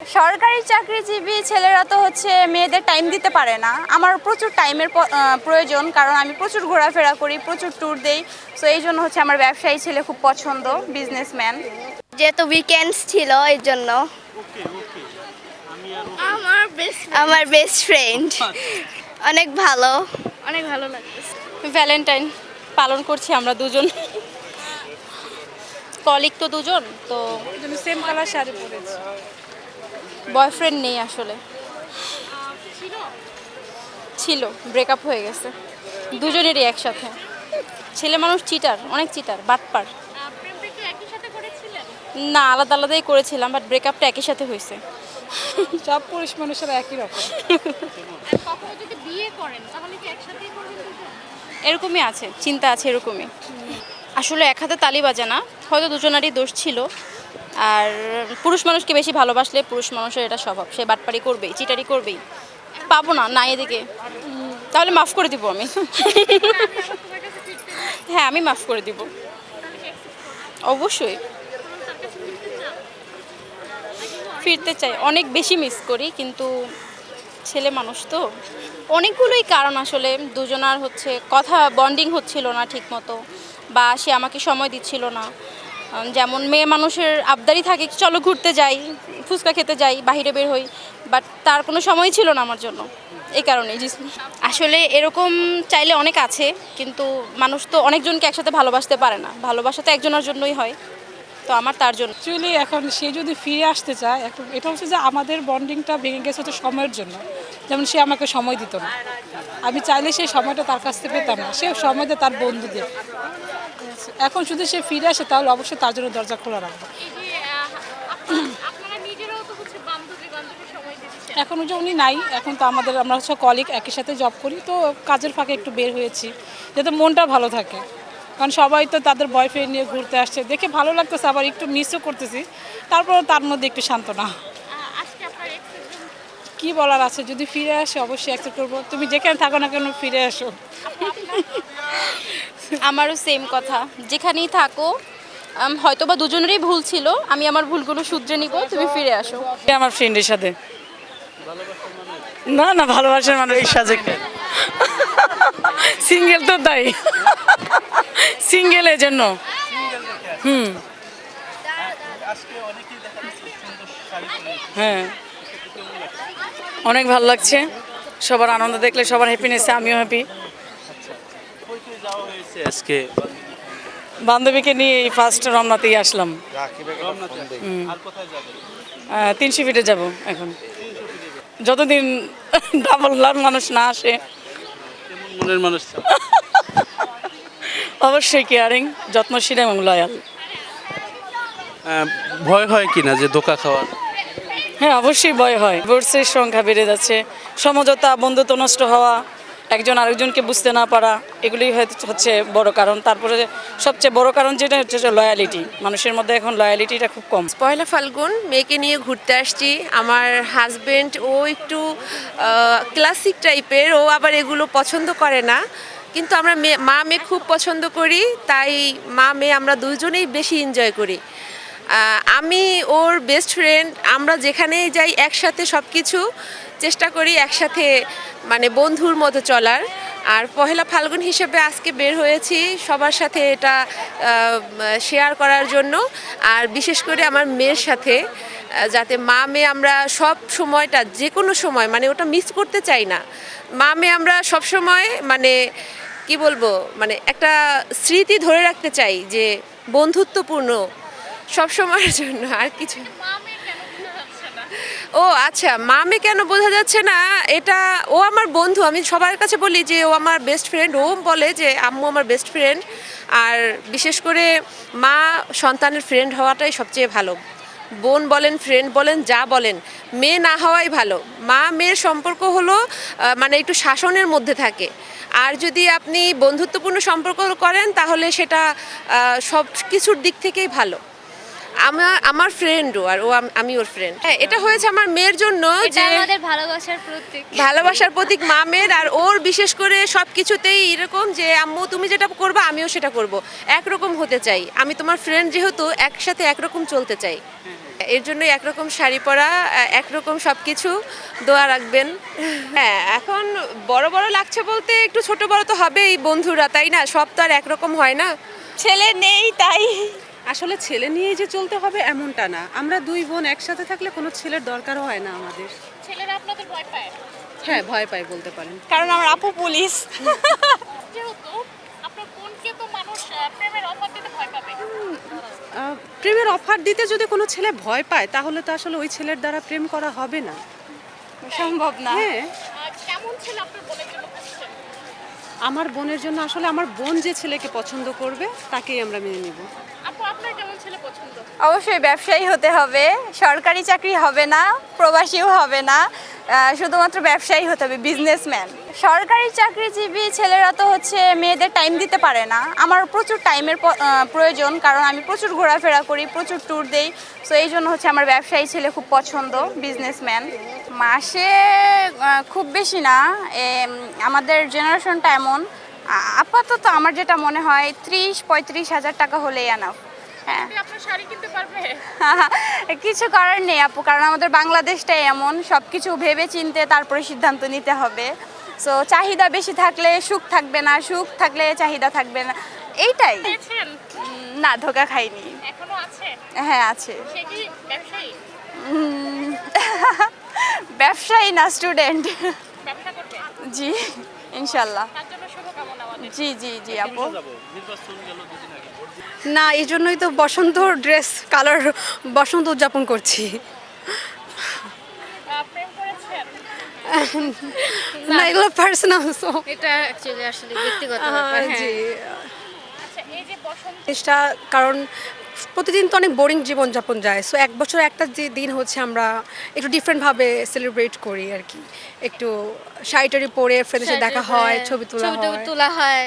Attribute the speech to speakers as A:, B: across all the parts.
A: সরকারি চাকরিজীবী ছেলেরা তো হচ্ছে মেয়েদের টাইম দিতে পারে না। আমার প্রচুর টাইমের প্রয়োজন কারণ আমি প্রচুর ঘোরাফেরা করি প্রচুর ট্যুর দেই। সো এই জন্য হচ্ছে আমার ব্যবসায়ী ছেলে খুব পছন্দ বিজনেসম্যান
B: যেহেতু উইকেন্ডস ছিল এই জন্য। আমার বেস্ট আমার বেস্ট ফ্রেন্ড অনেক ভালো। অনেক ভালো লাগতেছে
C: ভ্যালেন্টাইন পালন করছি আমরা দুজন। কলিগ তো দুজন তো
D: সেম কালার শাড়ি পরেছি।
C: বয়ফ্রেন্ড নেই আসলে। ছিল ব্রেকআপ হয়ে গেছে। দুজনেরই একসাথে। ছেলে মানুষ চিটার অনেক চিটার বাটপার। না আলাদা আলাদাই করেছিলাম বাট ব্রেকআপটা একই সাথে হয়েছে।
D: সব পুরুষ মানুষেরা একই রকম।
C: এরকমই আছে চিন্তা আছে এরকমই। আসলে এক হাতে তালি বাজে না হয়তো দুজনারই দোষ ছিল। আর পুরুষ মানুষকে বেশি ভালোবাসলে পুরুষ মানুষের এটা স্বভাব। সে বাটপারি করবেই, চিটারি করবেই। পাবো না না এদিকে। তাহলে মাফ করে দিব আমি। হ্যাঁ আমি মাফ করে দিব। অবশ্যই। ফিরতে চাই। অনেক বেশি মিস করি, কিন্তু ছেলে মানুষ তো। অনেকগুলোই কারণ আসলে। দুজনার হচ্ছে, কথা বন্ডিং হচ্ছিল না ঠিকমতো। বা সে আমাকে সময় দিচ্ছিল না। যেমন মেয়ে মানুষের আবদারি থাকে চলো ঘুরতে যাই, ফুচকা খেতে যাই বাইরে বের হই। বাট তার কোনো সময় ছিল না আমার জন্য। এই কারণেই জিস- আসলে এরকম চাইলে অনেক আছে, কিন্তু মানুষ তো অনেকজনকে একসাথে ভালোবাসতে পারে না। ভালোবাসা তো একজনের জন্যই হয়। তো আমার তার জন্য।
D: অ্যাকচুয়ালি এখন সে যদি ফিরে আসতে চায় একটু এটা হচ্ছে যে আমাদের বন্ডিংটা ভেঙে গেছে হচ্ছে সময়ের জন্য। যেমন সে আমাকে সময় দিত না। আমি চাইলে সেই সময়টা তার কাছ থেকে পেতাম না। সে সময় তার বন্ধুদের। এখন যদি সে ফিরে আসে তাহলে অবশ্যই তার জন্য দরজা খোলা রাখব। এখন যে উনি নাই এখন তো আমাদের আমরা হচ্ছে কলিগ একই সাথে জব করি তো কাজের ফাঁকে একটু বের হয়েছি যাতে মনটা ভালো থাকে। কারণ সবাই তো তাদের বয়ফ্রেন্ড নিয়ে ঘুরতে আসছে দেখে ভালো লাগতেছে আবার একটু মিসও করতেছি। তারপর তার মধ্যে একটু সান্ত্বনা। কি বলার আছে? যদি ফিরে আসে অবশ্যই অ্যাকসেপ্ট করব। তুমি যেখানে থাকো না কেন ফিরে আসো।
C: আমারও সেম কথা। যেখানেই থাকো হয়তো বা দুজনেরই ভুল ছিল, আমি আমার ভুলগুলো শুধরে নিব, তুমি ফিরে আসো।
E: আমার ফ্রেন্ডের সাথে। না না, ভালোবাসার মানুষ সাজে সিঙ্গেল তো তাই। সিঙ্গেল এর জন্য। হুম। হ্যাঁ। অনেক ভালো লাগছে। সবার আনন্দ দেখলে সবার হ্যাপিনেসে আমিও হ্যাপি
F: আজকে?
E: বান্ধবীকে নিয়ে এই ফার্স্ট রমনাতেই আসলাম। হুম। আহ, তিনশো ফিটে যাব এখন। যতদিন ডাবল লাখ মানুষ না আসে।
F: মনের মানুষ
E: অবশ্যই কেয়ারিং যত্নশীল এবং লয়াল
F: ভয় হয় কিনা যে ধোকা খাওয়ার?
E: হ্যাঁ অবশ্যই ভয় হয়। ডিভোর্সের সংখ্যা বেড়ে যাচ্ছে। সমঝোতা বন্ধুত্ব নষ্ট হওয়া একজন আরেকজনকে বুঝতে না পারা হয়তো হচ্ছে বড় কারণ। তারপরে সবচেয়ে বড় কারণ যেটা হচ্ছে লয়ালিটি মানুষের মধ্যে এখন লয়ালিটিটা খুব কম।
G: পয়লা ফাল্গুন, মেয়েকে নিয়ে ঘুরতে আসছি। আমার হাজবেন্ড ও একটু ক্লাসিক টাইপের ও আবার এগুলো পছন্দ করে না। কিন্তু আমরা মেয়ে মা মেয়ে খুব পছন্দ করি, তাই মা মেয়ে আমরা দুজনেই বেশি এনজয় করি। আমি ওর বেস্ট ফ্রেন্ড আমরা যেখানেই যাই একসাথে সব কিছু চেষ্টা করি একসাথে মানে বন্ধুর মতো চলার। আর পহেলা ফাল্গুন হিসেবে আজকে বের হয়েছি সবার সাথে এটা শেয়ার করার জন্য। আর বিশেষ করে আমার মেয়ের সাথে যাতে মা মেয়ে আমরা সব সময়টা যে কোনো সময় মানে ওটা মিস করতে চাই না। মা মেয়ে আমরা সব সময় মানে কি বলব মানে একটা স্মৃতি ধরে রাখতে চাই যে বন্ধুত্বপূর্ণ সব সময়ের জন্য, আর কিছু ও আচ্ছা মামে কেন বোঝা যাচ্ছে না? এটা ও আমার বন্ধু, আমি সবার কাছে বলি যে ও আমার বেস্ট ফ্রেন্ড ও বলে যে আম্মু আমার বেস্ট ফ্রেন্ড আর বিশেষ করে মা সন্তানের ফ্রেন্ড হওয়াটাই সবচেয়ে ভালো। বোন বলেন ফ্রেন্ড বলেন, যা বলেন, মেয়ে না হওয়াই ভালো। মা, মেয়ের সম্পর্ক হলো মানে একটু শাসনের মধ্যে থাকে। আর যদি আপনি বন্ধুত্বপূর্ণ সম্পর্ক করেন, তাহলে সেটা সব কিছুর দিক থেকেই ভালো। আমার আমার ফ্রেন্ডও আর ও আমি ওর ফ্রেন্ড হ্যাঁ এটা হয়েছে আমার মেয়ের জন্য যে
B: আমাদের ভালোবাসার প্রতীক।
G: ভালোবাসার প্রতীক মামের আর ওর বিশেষ করে সব কিছুতেই এরকম যে আম্মু তুমি যেটা করবে আমিও সেটা করব। একরকম হতে চাই। আমি তোমার ফ্রেন্ড যেহেতু একসাথে একরকম চলতে চাই। এর জন্যই একরকম শাড়ি পরা একরকম সব কিছু দোয়া রাখবেন। হ্যাঁ এখন বড় বড় লাগছে বলতে একটু ছোট বড় তো হবেই বন্ধুরা তাই না? সব তো আর একরকম হয় না।
A: ছেলে নেই তাই।
H: আসলে ছেলে নিয়ে যে চলতে হবে এমনটা না। আমরা দুই বোন একসাথে থাকলে কোনো ছেলের দরকারও হয় না আমাদের।
C: ছেলেরা আপনাদের ভয় পায়?
H: হ্যাঁ ভয় পাই বলতে পারেন।
A: কারণ আমার আপু পুলিশ।
C: যেহেতু আপনার বোনকে তো মানুষ প্রেমের অফার দিতে ভয় পাবে।
H: প্রেমের অফার দিতে যদি কোনো ছেলে ভয় পায় তাহলে তো আসলে ওই ছেলের দ্বারা প্রেম করা হবে না।
A: সম্ভব না।
H: হ্যাঁ।
C: কেমন ছেলে আপনার বোনের
H: আমার বোনের জন্য আসলে আমার বোন যে ছেলেকে পছন্দ করবে, তাকেই আমরা মেনে নিব।
C: আপু, আপনার
A: অবশ্যই ব্যবসায়ী হতে হবে, সরকারি চাকরি হবে না, প্রবাসীও হবে না শুধুমাত্র ব্যবসায়ী হতে হবে বিজনেসম্যান সরকারি চাকরিজীবী ছেলেরা তো হচ্ছে মেয়েদের টাইম দিতে পারে না। আমার প্রচুর টাইমের প্রয়োজন, কারণ আমি প্রচুর ঘোরাফেরা করি, প্রচুর ট্যুর দেই সো এই জন্য হচ্ছে আমার ব্যবসায়ী ছেলে খুব পছন্দ বিজনেসম্যান মাসে খুব বেশি না আমাদের জেনারেশনটা এমন আপাতত আমার যেটা মনে হয়, ত্রিশ পঁয়ত্রিশ হাজার টাকা হলেই আনাফ হ্যাঁ।
C: আপনার শাড়ি কিনতে পারবে?
A: কিছু করার নেই আপু কারণ আমাদের বাংলাদেশটাই এমন। সব কিছু ভেবে চিনতে তারপরে সিদ্ধান্ত নিতে হবে। সো চাহিদা বেশি থাকলে সুখ থাকবে না সুখ থাকলে চাহিদা থাকবে না। এইটাই। না ধোকা খাইনি।
C: এখনও আছে?
A: হ্যাঁ আছে।
C: সে কি ব্যবসায়ী?
A: ব্যবসায়ী না স্টুডেন্ট। জি ইনশাল্লাহ
C: তার জন্য শুভকামনা আমাদের
A: জি জি জি আপু।
I: না এই জন্যই তো বসন্ত ড্রেস কালার বসন্ত উদযাপন করছি। না এগুলো পার্সোনাল সো
B: এটা অ্যাকচুয়ালি আসলে ব্যক্তিগত
I: জি।
C: আচ্ছা এই যে বসন্ত
I: কারণ প্রতিদিন তো অনেক বোরিং জীবনযাপন যায়। সো এক বছর একটা যে দিন হচ্ছে আমরা একটু ডিফারেন্টভাবে সেলিব্রেট করি আর কি। একটু শাড়িটারি পরে ফ্রেন্ডের সাথে দেখা হয় ছবি তোলা হয়।
B: তোলা হয়।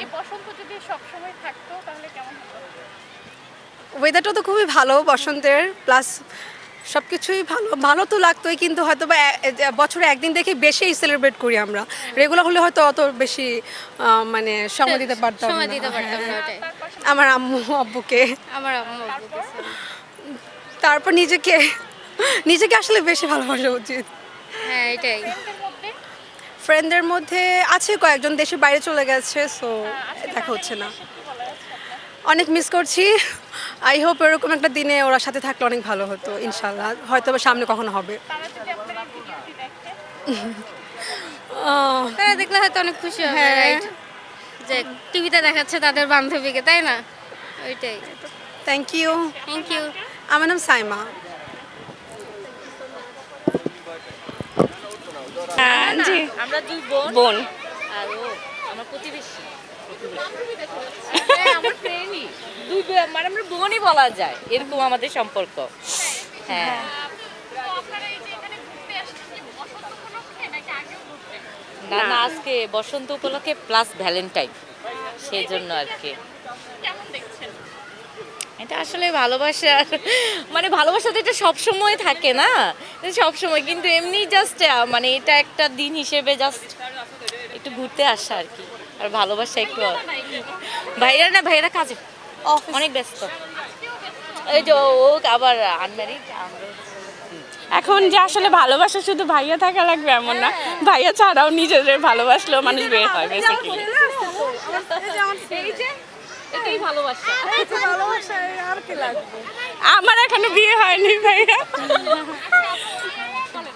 C: এই বসন্ত যদি সবসময় থাকতো তাহলে কেমন হতো?
I: ওয়েদারটা তো খুবই ভালো বসন্তের প্লাস সব কিছুই ভালো। ভালো তো লাগতোই কিন্তু হয়তো বা বছরে একদিন দেখে বেশি সেলিব্রেট করি আমরা। রেগুলার হলে হয়তো অত বেশি আহ, মানে সময় দিতে পারতাম
B: সময়
I: না। আমার আম্মু আব্বুকে।
B: আমার আম্মু
I: তারপর নিজেকে নিজেকে আসলে বেশি ভালোবাসা উচিত।
B: হ্যাঁ এটাই।
I: ফ্রেন্ডদের মধ্যে আছে কয়েকজন দেশের বাইরে চলে গেছে সো দেখা হচ্ছে না। অনেক মিস করছি। আই হোপ এরকম একটা দিনে ওরা সাথে থাকলে অনেক ভালো হতো ইনশাল্লাহ হয়তো সামনে কখনো হবে।
B: তারা দেখলে হয়তো অনেক খুশি হবে
I: হ্যাঁ।
B: রাইট যে টিভিতে দেখাচ্ছে তাদের বান্ধবীকে তাই না? ওইটাই।
I: থ্যাংক ইউ
B: থ্যাংক ইউ
I: আমার নাম সাইমা।
A: জি।
J: আমরা দুই বোন।
A: বোন।
J: আর ও আমার প্রতিবেশী। হ্যাঁ, আমার ফ্রেন্ডই দুই মানে আমরা বোনই বলা যায় এরকম আমাদের সম্পর্ক। হ্যাঁ। না না আজকে বসন্ত উপলক্ষে প্লাস ভ্যালেন্টাইন সেই জন্য আর কি। এটা আসলে ভালোবাসা মানে ভালোবাসা তো এটা সবসময় থাকে না? সবসময় কিন্তু এমনি জাস্ট মানে এটা একটা দিন হিসেবে জাস্ট একটু ঘুরতে আসা আর কি। আর ভালোবাসা একটু ভাইয়েরা না ভাইয়েরা কাজে। অনেক ব্যস্ত। এই যে ও আবার আনম্যারিড আমরা
C: এখন যে আসলে ভালোবাসা শুধু ভাইয়া থাকা লাগবে এমন না। ভাইয়া ছাড়াও নিজেদের ভালোবাসলেও মানুষ বের হয় বেসিক্যালি আমার এখনও বিয়ে হয়নি ভাইয়া।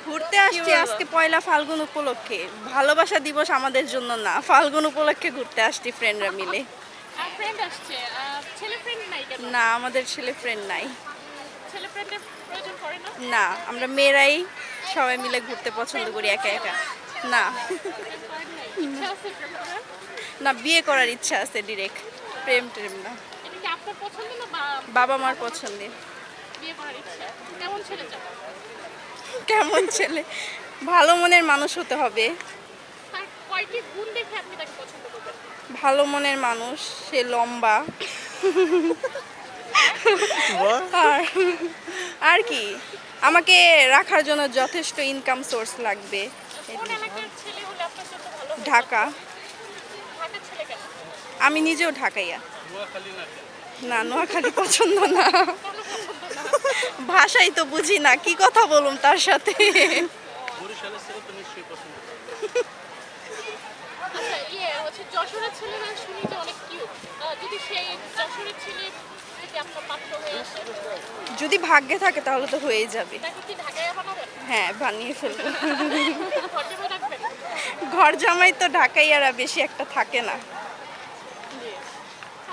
K: ঘুরতে আসছি আজকে পয়লা ফাল্গুন উপলক্ষে। ভালোবাসা দিবস আমাদের জন্য না ফাল্গুন উপলক্ষে ঘুরতে আসছি ফ্রেন্ডরা মিলে।
C: ফ্রেন্ড আসছে ছেলে ফ্রেন্ড নাই কেন?
K: না আমাদের ছেলে ফ্রেন্ড নাই।
C: ছেলে ফ্রেন্ডের না
K: আমরা মেয়েরাই সবাই মিলে ঘুরতে পছন্দ করি একা একা। না। না বিয়ে করার ইচ্ছা আছে ডিরেক্ট প্রেম টেম না। বাবা মার পছন্দের।
C: কেমন ছেলে
K: ভালো মনের মানুষ হতে হবে। ভালো মনের মানুষ সে লম্বা। আর আর কি? আমাকে রাখার জন্য যথেষ্ট ইনকাম সোর্স লাগবে।
C: কোন এলাকার ছেলে হলে আপনার জন্য ভালো
K: ঢাকা। আমি নিজেও ঢাকাইয়া। না নোয়াখালী পছন্দ না। ভাষাই তো বুঝি না কি কথা বলুম তার সাথে?
L: আচ্ছা ইয়ে হচ্ছে যশোরের ছেলেরা শুনি যে অনেক কিউট যদি সেই যশোরের ছেলে যদি
K: ভাগ্যে থাকে তাহলে তো হয়ে যাবে। হ্যাঁ বানিয়ে ফেলব।
L: ঘর জামাই
K: তো ঢাকাই আর বেশি একটা থাকে না।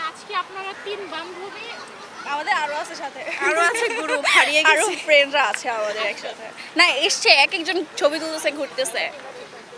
L: আজকে আপনারা তিন বান্ধবী?
M: আমাদের আরও আছে সাথে।
K: আরও আছে গ্রুপ হারিয়ে আরও
M: ফ্রেন্ডরা আছে আমাদের একসাথে। না এসছে এক একজন ছবি তুলতেছে ঘুরতেছে।